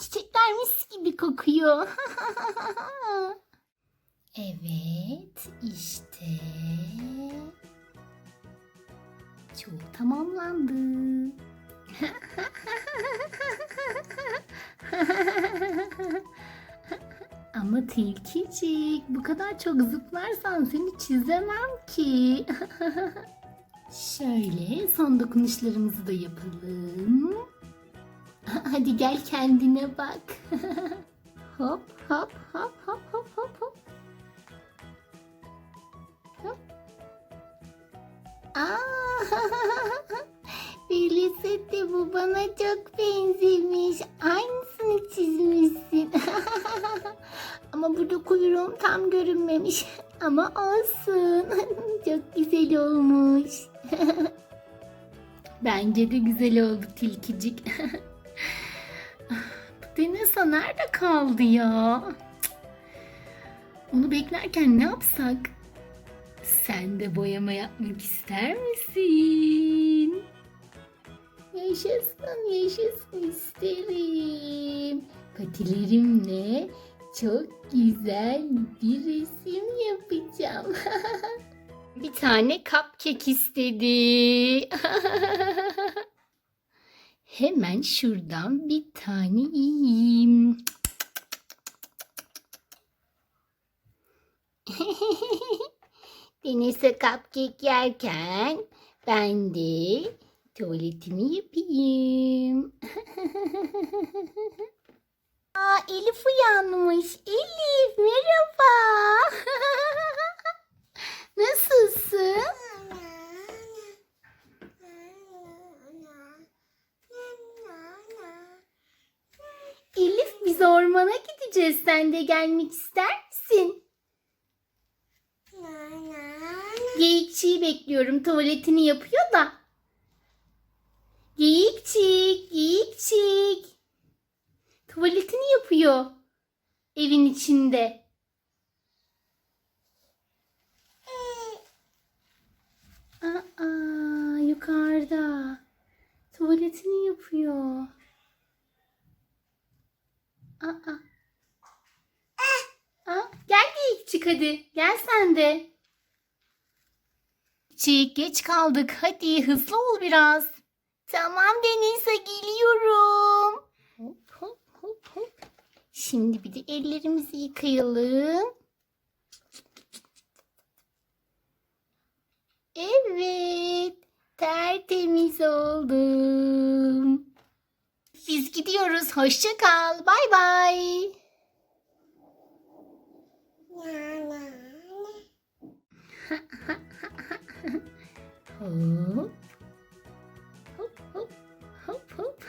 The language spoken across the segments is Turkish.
çiçekler mis gibi kokuyor. evet işte. Çok tamamlandı. Ama tilkicik bu kadar çok zıplarsan seni çizemem ki. Şöyle son dokunuşlarımızı da yapalım. Hadi gel kendine bak. hop hop hop hop hop hop. Hop. Aa, Felicity bu bana çok benzemiş. Aynısını çizmişsin. Ama burada kuyruğum tam görünmemiş. Ama olsun. çok güzel olmuş. Bence de güzel oldu tilkicik. Bu Denesa nerede kaldı ya? Onu beklerken ne yapsak? Sen de boyama yapmak ister misin? Yaşasın, yaşasın isterim. Patilerimle çok güzel bir resim yapacağım. bir tane cupcake istedi. Hemen şuradan bir tane yiyeyim. Deniz'e cupcake yerken ben de tuvaletimi yapayım. Aa, Elif uyanmış. Elif merhaba. Nasılsın? Elif biz ormana gideceğiz. Sen de gelmek ister misin? Geyikçiyi bekliyorum. Tuvaletini yapıyor da. Geyikçik, geyikçik. Tuvaletini yapıyor. Evin içinde. Aa, yukarıda. Tuvaletini yapıyor. Aa. Aa, gel geyikçik hadi. Gel sen de. Çiğ geç kaldık. Hadi hızlı ol biraz. Tamam Deniz'e geliyorum. Hop hop hop hop. Şimdi bir de ellerimizi yıkayalım. Evet. Tertemiz oldum. Biz gidiyoruz. Hoşça kal. Bay bay. Hop. Hop hop hop hop.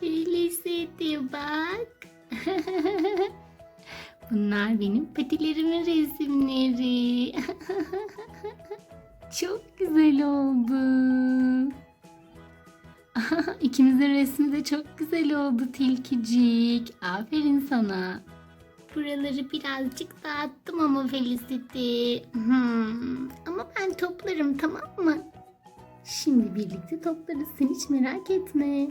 Felicity bak. Bunlar benim patilerimin resimleri. çok güzel oldu. İkimizin resmi de çok güzel oldu tilkicik. Aferin sana. Buraları birazcık dağıttım ama Felicity. Hmm. Ama ben toplarım tamam mı? Şimdi birlikte toplarız sen hiç merak etme.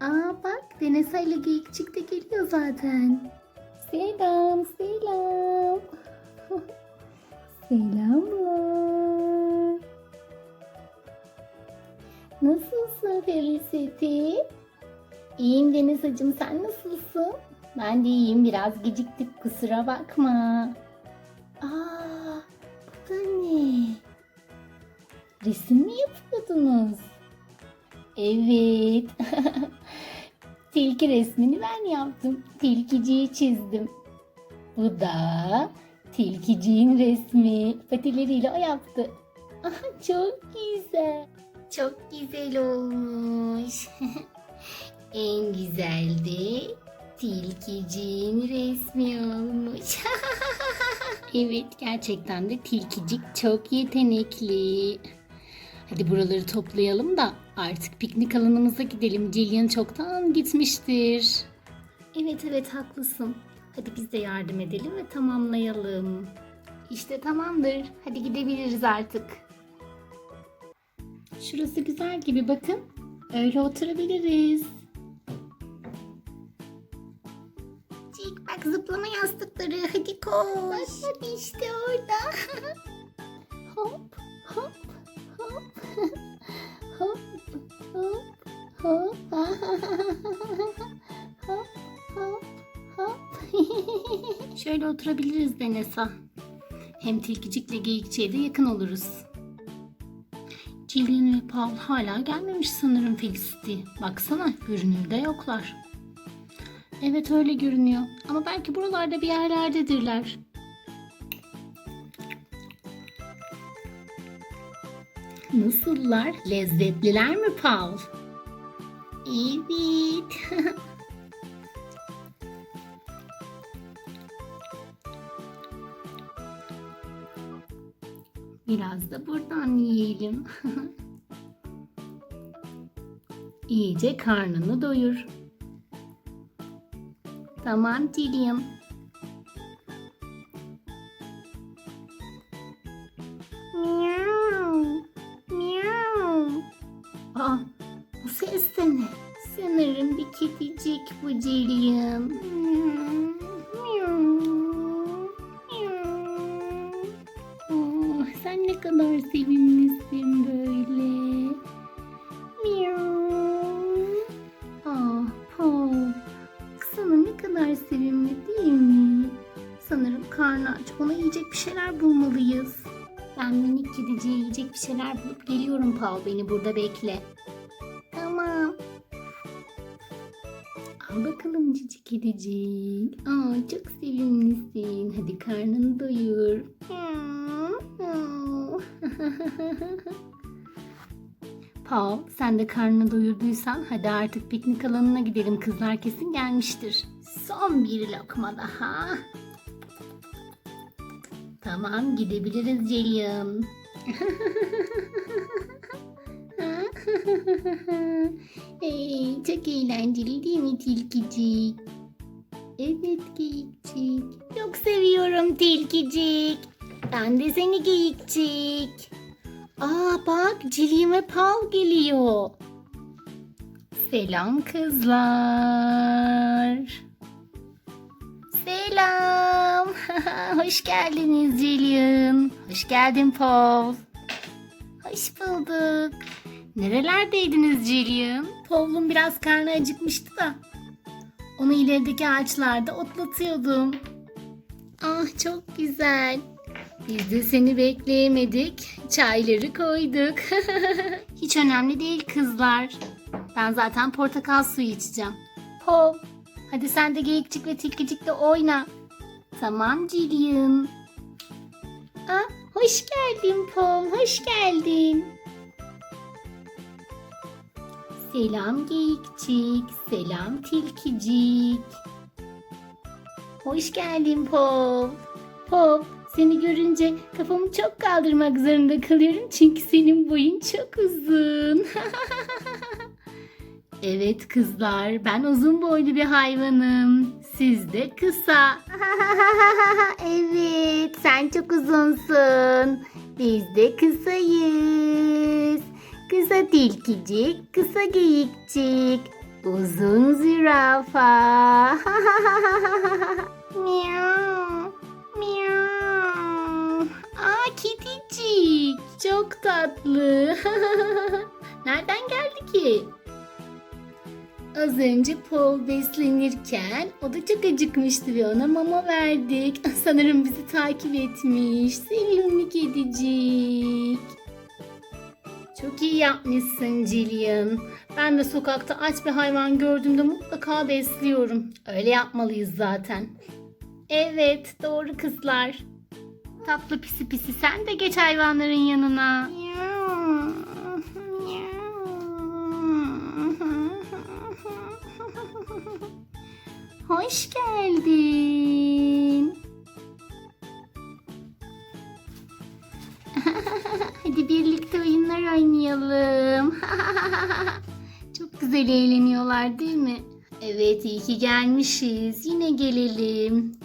Aa bak Denesa ile Geyikçik de geliyor zaten. Selam selam. Selamlar. Nasılsın Felicity? İyiyim Deniz'cim sen nasılsın? Ben de iyiyim biraz geciktik kusura bakma. Aa bu da ne? Resim mi yapıyordunuz? Evet. Tilki resmini ben yaptım. Tilkiciyi çizdim. Bu da tilkiciğin resmi. Patileriyle o yaptı. Aha, çok güzel. Çok güzel olmuş. en güzel de tilkiciğin resmi olmuş. evet gerçekten de tilkicik çok yetenekli. Hadi buraları toplayalım da artık piknik alanımıza gidelim. Jillian çoktan gitmiştir. Evet evet haklısın. Hadi biz de yardım edelim ve tamamlayalım. İşte tamamdır. Hadi gidebiliriz artık. Şurası güzel gibi bakın. Öyle oturabiliriz. Zıplama yastıkları. Hadi koş. Bak bak işte orada. hop hop hop. hop hop hop. hop hop hop. Şöyle oturabiliriz Denesa. Hem tilkicikle geyikçiye de yakın oluruz. Jillian ve Paul hala gelmemiş sanırım Felicity. Baksana görünürde yoklar. Evet öyle görünüyor. Ama belki buralarda bir yerlerdedirler. Nasıllar? Lezzetliler mi Paul? Evet. Biraz da buradan yiyelim. İyice karnını doyur. Tamam Jillian. Miau, miau. Aa, bu ses de ne? Sanırım bir kedicik bu miau. Oh, sen ne kadar sevimlisin böyle. Bir şeyler bulup geliyorum Paul. Beni burada bekle. Tamam. Al bakalım cici kedicik. Aa, çok sevimlisin. Hadi karnını doyur. Paul, sen de karnını doyurduysan hadi artık piknik alanına gidelim. Kızlar kesin gelmiştir. Son bir lokma daha. Tamam, gidebiliriz Jillian. Hey, çok eğlenceli değil mi tilkicik? Evet geyikçik. Çok seviyorum tilkicik. Ben de seni geyikçik. Aa bak Jillian ve Paul geliyor. Selam kızlar. Selam. Hoş geldiniz Jillian. Hoş geldin Paul. Hoş bulduk. Nerelerdeydiniz Jillian? Paul'un biraz karnı acıkmıştı da. Onu ilerideki ağaçlarda otlatıyordum. Ah çok güzel. Biz de seni bekleyemedik. Çayları koyduk. Hiç önemli değil kızlar. Ben zaten portakal suyu içeceğim. Paul, hadi sen de geyikçik ve tilkicikle oyna. Tamam Jillian. Ah, hoş geldin Paul, hoş geldin. Selam geyikçik, selam tilkicik. Hoş geldin Paul. Paul, seni görünce kafamı çok kaldırmak zorunda kalıyorum çünkü senin boyun çok uzun. evet kızlar, ben uzun boylu bir hayvanım. Siz de kısa. evet, sen çok uzunsun. Biz de kısayız. Kısa tilkicik, kısa geyikçik, uzun zürafa. Miau, miau. Aa kedicik, çok tatlı. Nereden geldi ki? Az önce Paul beslenirken o da çok acıkmıştı ve ona mama verdik. Sanırım bizi takip etmiş. Sevimli kedicik. Çok iyi yapmışsın Jillian. Ben de sokakta aç bir hayvan gördüğümde mutlaka besliyorum. Öyle yapmalıyız zaten. Evet, doğru kızlar. Tatlı pisi pisi sen de geç hayvanların yanına. Hoş geldin. Hadi birlikte oyunlar oynayalım. Çok güzel eğleniyorlar değil mi? Evet iyi ki gelmişiz. Yine gelelim.